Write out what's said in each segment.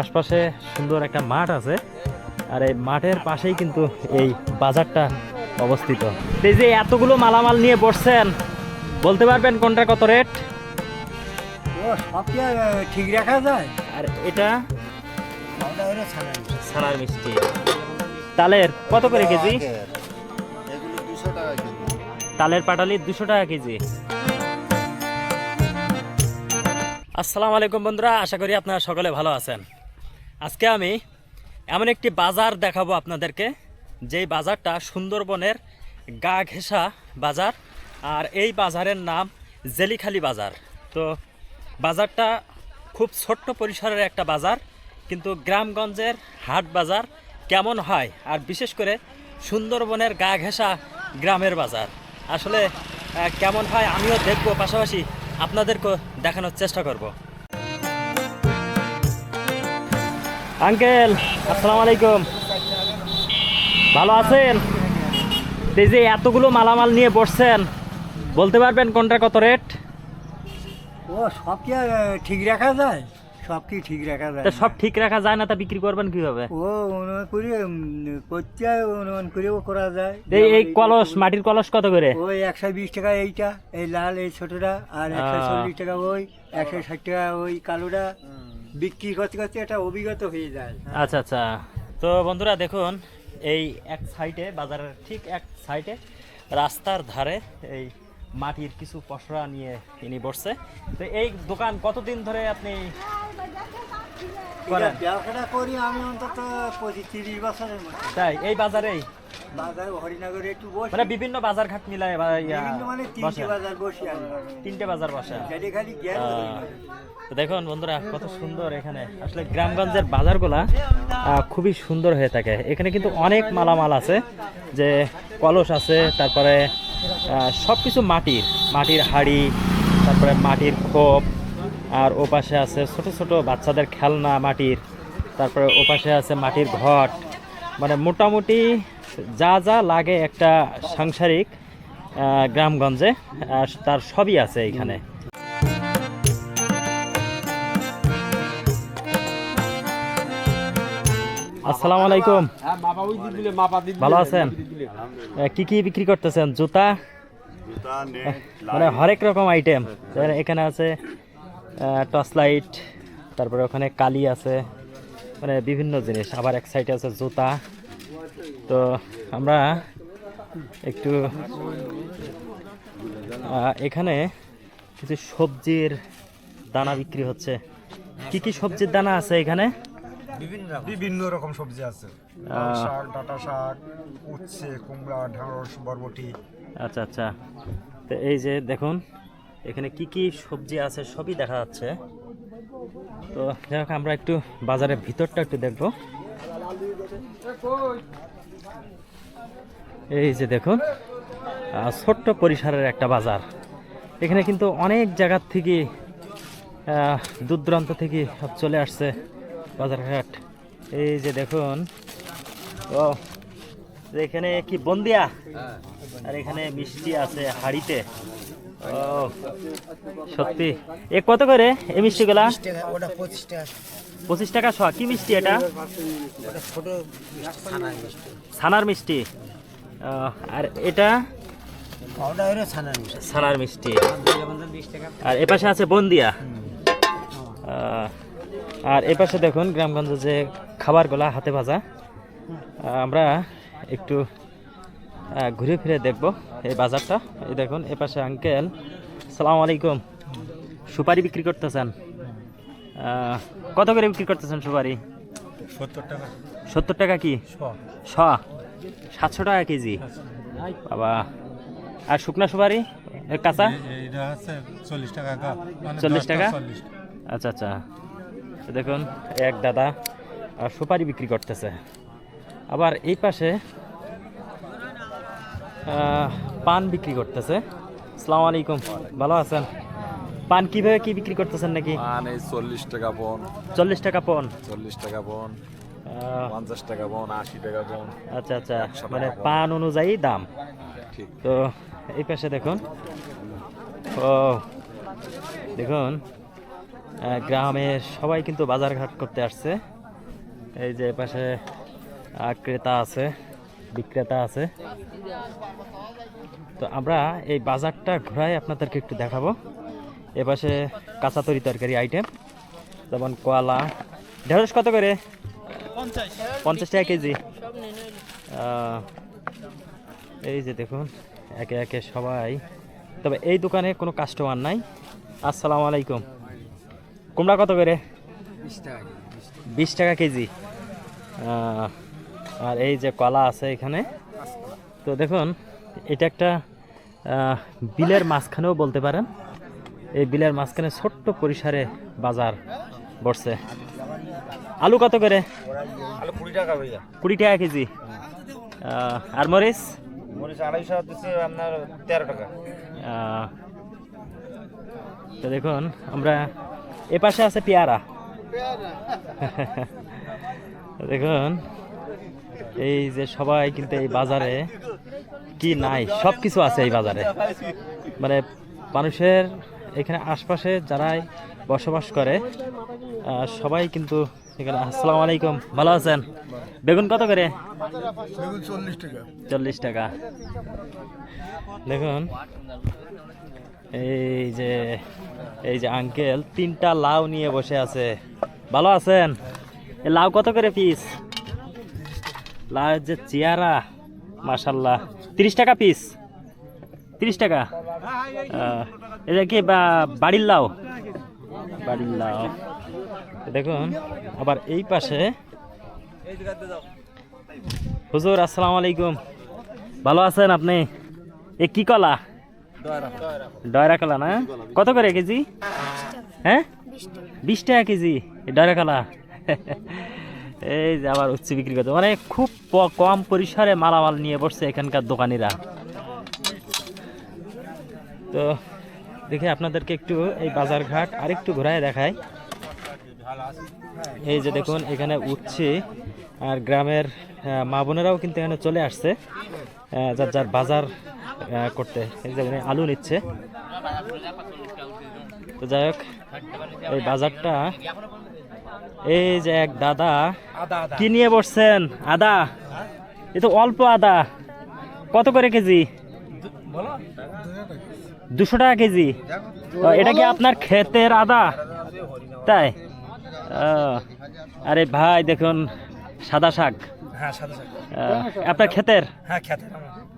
আশপাশে সুন্দর একটা মাঠ আছে। আর এই মাঠের পাশেই কিন্তু এই বাজারটা অবস্থিত। এই যে এতগুলো মালামাল নিয়ে বসছেন বলতে পারবেন কোনটা কত রেট? ঠিক রাখা যায়? আর এটা? ছানার মিষ্টি। তালের কত করে কেজি। তালের পাটালি দুশো টাকা কেজি। আসসালামু আলাইকুম বন্ধুরা আশা করি আপনারা সকলে ভালো আছেন। আজকে আমি এমন একটি বাজার দেখাবো আপনাদেরকে, যেই বাজারটা সুন্দরবনের গা ঘেঁষা বাজার, আর এই বাজারের নাম জেলিখালি বাজার। তো বাজারটা খুব ছোট্ট পরিসরের একটা বাজার, কিন্তু গ্রামগঞ্জের হাট বাজার কেমন হয়, আর বিশেষ করে সুন্দরবনের গা ঘেঁষা গ্রামের বাজার। আসলে কেমন হয় আমিও দেখব, পাশাপাশি আপনাদেরকেও দেখানোর চেষ্টা করব। আঙ্কেল আসসালামু আলাইকুম। ভালো আছেন? এই যে এতগুলো মালামাল নিয়ে বসছেন বলতে পারবেন কোনটা কত রেট? ও সব কি ঠিক রাখা যায়? সব কি ঠিক রাখা যায় সব ঠিক রাখা যায় না তা বিক্রি করবেন কীভাবে? ও অনুমান করে করতে হয়, অনুমান করেও করা যায়। এই এই কলস মাটির কলস কত করে? ওই একশো বিশ টাকা এইটা এই লাল এই ছোটটা আর একশো। চল্লিশ টাকা ওই একশো ষাট টাকা ওই কালোটা। বিক্রি করতে করতে একটা অভিজ্ঞত হয়ে যায়। আচ্ছা আচ্ছা। তো বন্ধুরা দেখুন এই এক সাইডে বাজারের ঠিক এক সাইডে রাস্তার ধারে এই মাটির কিছু পসরা নিয়ে তিনি বসছে। তো এই দোকান কতদিন ধরে আপনি করেন? ব্যবসাটা করি আমি অন্তত পঁচিশ তিরিশ বছরের তাই এই বাজারেই? বাজার হরিনগরে একটু বসি। মানে বিভিন্ন বাজার ঘাট মিলায় বা বিভিন্ন মানে তিনটে বাজার বসি তিনটে বাজার বসে। যেটা খালি গ্যাস তো দেখুন বন্ধুরা কত সুন্দর এখানে। আসলে গ্রামগঞ্জের বাজারগুলা খুবই সুন্দর হয়ে থাকে। এখানে কিন্তু অনেক মালামাল আছে যে কলস আছে তারপরে সব কিছু মাটির মাটির হাড়ি তারপরে মাটির খোপ আর ওপাশে আছে ছোট ছোট বাচ্চাদের খেলনা মাটির তারপরে ওপাশে আছে মাটির ঘট। মানে মোটামুটি যা যা লাগে একটা সাংসারিক আহ, গ্রামগঞ্জে আহ, তার সবই আছে এখানে। আসসালামু আলাইকুম। ভালো আছেন? কি কি বিক্রি করতেছেন? জুতা? জুতা মানে হরেক রকম আইটেম এখানে আছে টর্চ লাইট তারপরে ওখানে কালি আছে মানে বিভিন্ন জিনিস। আবার এক সাইডে আছে জুতা। তো আমরা একটু এখানে কিছু সবজির দানা বিক্রি হচ্ছে। কি কি সবজির দানা আছে এখানে? বিভিন্ন রকম। সবজি আছে। শাক ডাটা শাক উচ্ছে কুমড়া ঢেঁড়স বরবটি। আচ্ছা আচ্ছা। তো এই যে দেখুন এখানে কি কি সবজি আছে সবই দেখা যাচ্ছে। তো যাই হোক আমরা একটু বাজারের ভিতরটা একটু দেখব। এই যে দেখুন ছোট্ট পরিসরের একটা বাজার। এখানে কিন্তু অনেক জায়গার থেকে দূর দূরান্ত থেকে সব চলে আসছে বাজারঘাট। এই যে দেখুন ও এখানে কি বন্দিয়া? আর এখানে মিষ্টি আছে হাড়িতে। ও সত্যি। এ কত করে এই মিষ্টিগুলা? পঁচিশ টাকা শ কি মিষ্টি এটা? ছানার মিষ্টি। আর এটা? ছানার মিষ্টি। আর এপাশে আছে বন্দিয়া। আর এপাশে দেখুন গ্রামগঞ্জে যে খাবারগুলা হাতে ভাজা। আমরা একটু ঘুরে ফিরে দেখব এই বাজারটা। এই দেখুন এপাশে আঙ্কেল সালাম আলাইকুম। সুপারি বিক্রি করতেছেন। কত করে বিক্রি করতেছেন সুপারি? সত্তর টাকা। সত্তর টাকা কি? শ। সাতশো টাকা কেজি। বাবা। আর শুকনা সুপারি? কাঁচা? এটা আছে চল্লিশ টাকা মানে চল্লিশ টাকা? আচ্ছা আচ্ছা। দেখুন এক দাদা আহ, সুপারি বিক্রি করতেছে। আবার এই পাশে আহ, পান বিক্রি করতেছে। আসসালামু আলাইকুম। ভালো আছেন? পান কীভাবে কি বিক্রি করতেছেন নাকি? মানে চল্লিশ টাকা পন। চল্লিশ টাকা পন। চল্লিশ টাকা পন। পঞ্চাশ টাকা পন আশি টাকা পন আচ্ছা আচ্ছা মানে পান অনুযায়ী দাম। তো এই পাশে দেখুন। ও দেখুন আহ, গ্রামের সবাই কিন্তু বাজারঘাট করতে আসছে। এই যে পাশে ক্রেতা আছে বিক্রেতা আছে। তো আমরা এই বাজারটা ঘোরাই আপনাদেরকে একটু দেখাবো। এপাশে কাঁচা তরি তরকারি আইটেম যেমন কলা। ঢেঁড়স কত করে? পঞ্চাশ টাকা কেজি। এই যে দেখুন, একে একে সবাই। তবে এই দোকানে কোনো কাস্টমার নাই। আসসালামু আলাইকুম। কুমড়া কত করে? বিশ টাকা কেজি। আর এই যে কলা আছে এখানে। তো দেখুন, এটা একটা বিলের মাঝখানেও বলতে পারেন। এই বিলের মাঝখানে ছোট্ট পরিসরে বাজার বসছে। আলু কত করে? আলু কুড়ি টাকা ভাইয়া। কুড়ি টাকা কেজি। আর মরিচ? মরিচ আড়াইশো দিচ্ছে আপনার তেরো টাকা। তো দেখুন আমরা এ পাশে আছে পেয়ারা। দেখুন এই যে সবাই কিন্তু এই বাজারে কি নাই সব কিছু আছে এই বাজারে। মানে মানুষের এখানে আশপাশে যারাই বসবাস করে। সবাই কিন্তু এখানে আসসালামু আলাইকুম। ভালো আছেন? বেগুন কত করে? চল্লিশ টাকা। দেখুন এই যে এই যে আঙ্কেল তিনটা লাউ নিয়ে বসে আছে। ভালো আছেন? এ লাউ কত করে পিস লাউ যে চেয়ারা মাসাল্লাহ তিরিশ টাকা পিস তিরিশ টাকা? এটা কি বাড়ির লাউ? দেখুন, আবার এই পাশে। হুজুর, আসসালামু আলাইকুম। ভালো আছেন আপনি? এ কি কলা? ডয়রা কলা না? কত করে কেজি? হ্যাঁ? বিশ টাকা কেজি। ডয়রা কলা। এই যে আবার উচ্চ বিক্রি করতে মানে খুব কম পরিসরে মালামাল নিয়ে বসছে এখানকার দোকানিরা। তো দেখে আপনাদেরকে একটু এই বাজারঘাট আরেকটু ঘোরায় দেখায় এই যে দেখুন এখানে উঠছে আর গ্রামের মা বোনেরাও কিন্তু এখানে চলে আসছে যার যার বাজার করতে। এই যে আলু নিচ্ছে। তো যাই হোক এই বাজারটা এই যে এক দাদা কি নিয়ে বসছেন? আদা। এ তো অল্প আদা। কত করে কেজি? দুশো টাকা কেজি? এটা কি আপনার ক্ষেতের আদা? তাই? আরে ভাই দেখুন সাদা শাক। হ্যাঁ আপনার ক্ষেতের? হ্যাঁ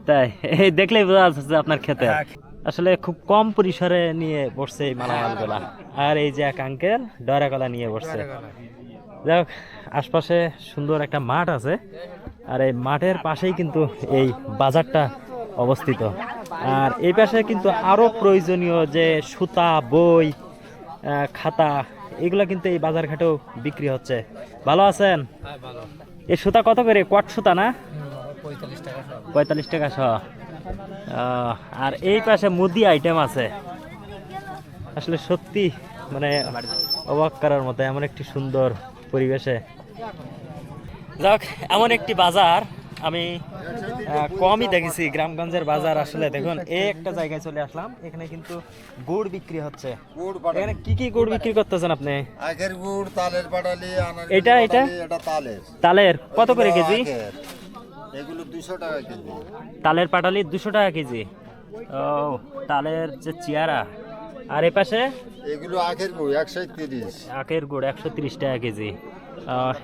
তাই এই দেখলেই বোঝা যাচ্ছে আপনার ক্ষেতের। হ্যাঁ। আসলে খুব কম পরিসরে নিয়ে বসছে এই মালামালগুলা। আর এই যে এক আঙ্কেল ডয়রা কলা নিয়ে বসছে। যাই হোক আশপাশে সুন্দর একটা মাঠ আছে। আর এই মাঠের পাশেই কিন্তু এই বাজারটা অবস্থিত। আর এই পাশে কিন্তু আরও প্রয়োজনীয় যে সুতা বই খাতা এগুলো কিন্তু এই বাজার ঘাটেও বিক্রি হচ্ছে। ভালো আছেন? এই সুতা কত করে? কোয়াট সুতা না? পঁয়তাল্লিশ টাকা সহ। আর এই পাশে মুদি আইটেম আছে। আসলে সত্যি মানে অবাক করার মতো এমন একটি সুন্দর পরিবেশে। যাক এমন একটি বাজার আমি কমই দেখেছি গ্রামগঞ্জের বাজার আসলে। দেখুন এই একটা জায়গায় চলে আসলাম এখানে কিন্তু গুড় বিক্রি হচ্ছে। এখানে কি কি গুড় বিক্রি করতেছেন আপনি? আখের গুড় তালের পাটালি আনারস এটা, এটা? এটা তালের। তালের? কত করে কেজি? এগুলো দুশো টাকা কেজি। তালের পাটালি দুশো টাকা কেজি। ও তালের যে চেয়ারা আর এ পাশে? এগুলো আখের গুড় একশো তিরিশ। আখের গুড় একশো তিরিশ টাকা কেজি।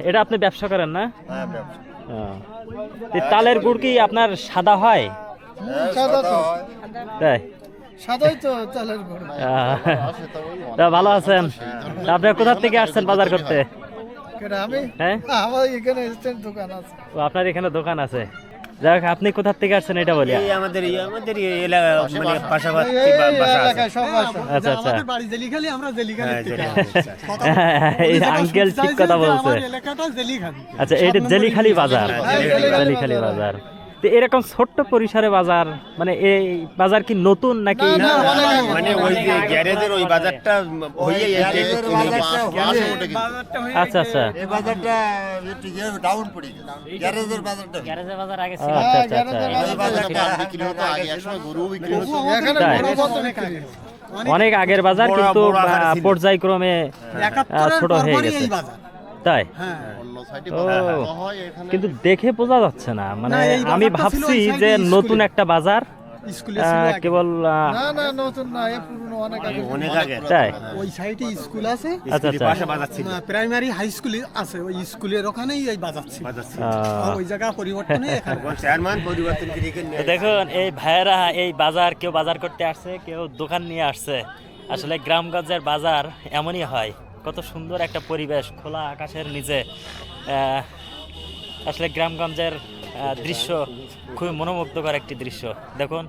এটা আপনি ব্যবসা করেন না? হ্যাঁ ব্যবসা তালের গুড় কি আপনার সাদা হয়? হ্যাঁ, সাদা তাই? সাদাই তো তালের গুঁড়ো। তো ভালো আছেন? আপনি কোথা থেকে আসছেন বাজার করতে? হ্যাঁ? আমার এখানে দোকান আছে। আপনার এখানে দোকান আছে। যাই হোক আপনি কোথা থেকে আসছেন এটা বলি। আমাদের এই আমাদের এলাকা মানে পাশাপাশি বাসা আচ্ছা আচ্ছা। বাড়ি জেলিখালি আমরা জেলিখালি। হ্যাঁ, জেলিখালি। এই আঙ্কেল ঠিক কথা বলছে। এলাকাটা জেলিখালি। আচ্ছা এটা জেলিখালি বাজার। হ্যাঁ, জেলিখালি বাজার। তো এরকম ছোট্ট পরিসরে বাজার মানে এই বাজার কি নতুন নাকি? মানে ওই যে গ্যারেজের ওই বাজারটা হয়ে গ্যারেজের বাজারটা উঠে গেছে। আচ্ছা আচ্ছা। এই বাজারটা একটু ডাউন পড়ে গ্যারেজের বাজারটা গ্যারেজের বাজার আগে এই বাজারটা বিক্রি হতো আগে একসময় গরু বিক্রি হতো এখানে তাই। বড় বড় বিক্রি অনেক আগের বাজার কিন্তু। পর্যায়ক্রমে ছোট হয়ে গেছে। তাই? অন্য সাইডে ও। হয় এখানে কিন্তু দেখে বোঝা যাচ্ছে না। মানে আমি ভাবছি যে নতুন একটা বাজার। কেবল না না নতুন না পুরনো অনেক আগে। অনেক আগে। তাই? ওই সাইডে স্কুল আছে। আচ্ছা আচ্ছা। বাজার ছিল। প্রাইমারি হাই স্কুল আছে। ওই স্কুলের ওখানেই এই বাজার ছিল। বাজার ছিল। আহ, ওই জায়গা পরিবর্তনে এখানে। চেয়ারম্যান পরিবর্তন করে এখানে তো দেখুন এই ভাইয়েরা এই বাজার কেউ বাজার করতে আসছে কেউ দোকান নিয়ে আসছে। আসলে গ্রামগঞ্জের বাজার এমনই হয়। কত সুন্দর একটা পরিবেশ খোলা আকাশের নিচে। আসলে গ্রামগঞ্জের দৃশ্য খুবই মনোমুগ্ধকর একটি দৃশ্য। দেখুন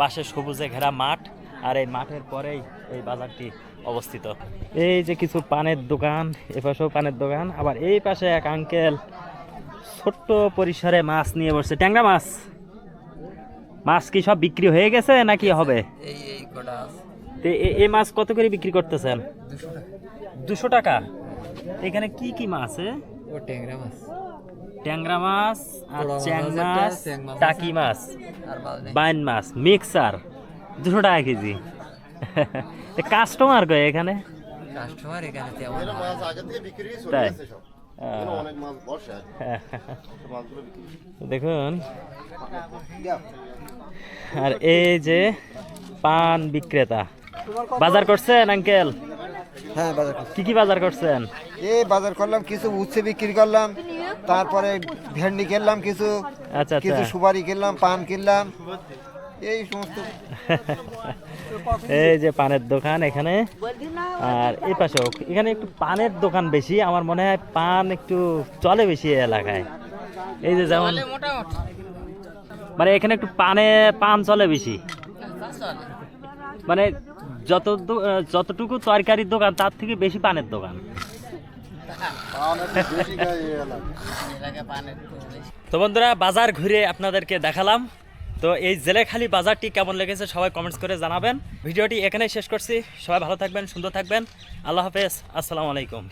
পাশে সবুজে ঘেরা মাঠ আর এই মাঠের পরেই এই বাজারটি অবস্থিত। এই যে কিছু পানের দোকান এ পাশেও পানের দোকান আবার এই পাশে এক আঙ্কেল ছোট্ট পরিসরে মাছ নিয়ে বসছে। ট্যাংরা মাছ। মাছ কি সব বিক্রি হয়ে গেছে নাকি হবে? এই মাছ কত করে বিক্রি করতেছেন? দুশো টাকা। এখানে কি কি মাছ এ? ট্যাংরা মাছ। আর চ্যাং মাছ টাকি মাছ বাইন মাছ মিক্সার দুশো টাকা কেজি। কাস্টমার গো এখানে? কাস্টমার এখানে তেমন মাছ আগে থেকে বিক্রি হয়ে চলে তাই? মাছ আছে। দেখুন। আর এই যে পান বিক্রেতা। বাজার করছেন আঙ্কেল? হ্যাঁ বাজার কি কি বাজার করছেন? এই বাজার করলাম কিছু উচ্ছে বিক্রি করলাম তারপরে ভেন্ডি কিনলাম কিছু আচ্ছা কিছু আচ্ছা সুপারি কিনলাম পান কিনলাম এই সমস্ত। এই যে পানের দোকান এখানে। আর এই পাশেও এখানে একটু পানের দোকান বেশি আমার মনে হয় পান একটু চলে বেশি এলাকায়। এই যে যেমন মানে এখানে একটু পানে পান চলে বেশি। মানে যত যতটুকু তরকারির দোকান, তার থেকে বেশি পানের দোকান। তো বন্ধুরা, বাজার ঘুরে আপনাদেরকে দেখালাম। তো এই জেলেখালি বাজারটি কেমন লেগেছে সবাই কমেন্টস করে জানাবেন। ভিডিওটি এখানেই শেষ করছি। সবাই ভালো থাকবেন, সুন্দর থাকবেন। আল্লাহ হাফেজ। আসসালামু আলাইকুম।